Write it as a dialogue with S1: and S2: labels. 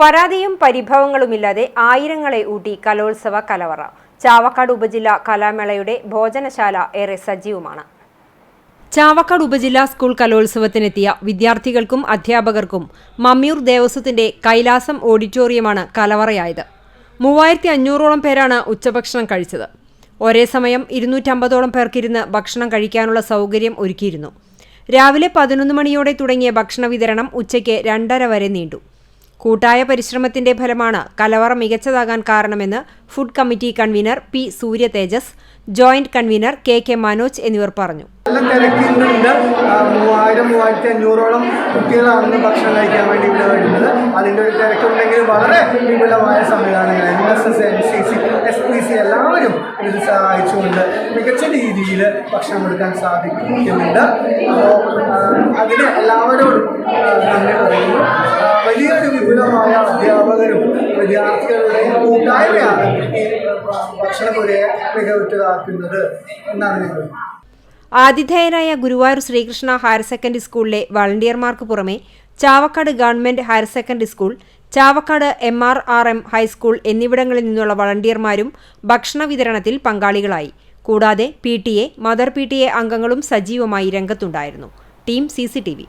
S1: പരാതിയും പരിഭവങ്ങളുമില്ലാതെ ആയിരങ്ങളെ ഊട്ടി കലോത്സവ കലവറ. ചാവക്കാട് ഉപജില്ലാ കലാമേളയുടെ ഭോജനശാല ഏറെ സജീവമാണ്. ചാവക്കാട് ഉപജില്ലാ സ്കൂൾ കലോത്സവത്തിനെത്തിയ വിദ്യാർത്ഥികൾക്കും അധ്യാപകർക്കും മമ്മിയൂർ ദേവസ്വത്തിന്റെ കൈലാസം ഓഡിറ്റോറിയമാണ് കലവറയായത്. മൂവായിരത്തി അഞ്ഞൂറോളം പേരാണ് ഉച്ചഭക്ഷണം കഴിച്ചത്. ഒരേ സമയം ഇരുന്നൂറ്റമ്പതോളം പേർക്കിരുന്ന് ഭക്ഷണം കഴിക്കാനുള്ള സൗകര്യം ഒരുക്കിയിരുന്നു. രാവിലെ പതിനൊന്ന് മണിയോടെ തുടങ്ങിയ ഭക്ഷണ വിതരണം ഉച്ചയ്ക്ക് രണ്ടര വരെ നീണ്ടു. കൂട്ടായ പരിശ്രമത്തിന്റെ ഫലമാണ് കലവറ മികച്ചതാകാൻ കാരണമെന്ന് food committee convener P Surya Tejas joint convener K K Manoj എന്നിവർ പറഞ്ഞു.
S2: നല്ല തിരക്കുന്നുണ്ട് മൂവായിരം മൂവായിരത്തി അഞ്ഞൂറോളം കുട്ടികളാണ് ഭക്ഷണം കഴിക്കാൻ വേണ്ടി ഇവിടെ വരുന്നത്. അതിന്റെ ഒരു തിരക്കുണ്ടെങ്കിൽ വളരെ വിപുലമായ സംവിധാനങ്ങൾ N S S N C C S P C എല്ലാവരും ഇതിൽ സഹായിച്ചുകൊണ്ട് മികച്ച രീതിയിൽ ഭക്ഷണം എടുക്കാൻ സാധിക്കുന്നുണ്ട്. അപ്പോൾ അതിന് എല്ലാവരോടും അധ്യാപകരും വിദ്യാർത്ഥികളുടെയും കൂട്ടായ്മയാണ് ഈ ഭക്ഷണപുരയെ മികവുറ്റതാക്കുന്നത് എന്നാണ് ഞങ്ങൾ
S1: ആതിഥേയനായ ഗുരുവായൂർ ശ്രീകൃഷ്ണ ഹയർ സെക്കൻഡറി സ്കൂളിലെ വളണ്ടിയർമാർക്ക് പുറമെ Chavakkad government higher secondary school Chavakkad M R R M high school എന്നിവിടങ്ങളിൽ നിന്നുള്ള വളണ്ടിയർമാരും ഭക്ഷണ വിതരണത്തിൽ പങ്കാളികളായി. കൂടാതെ P T A mother P T A അംഗങ്ങളും സജീവമായി രംഗത്തുണ്ടായിരുന്നു. Team C C T V.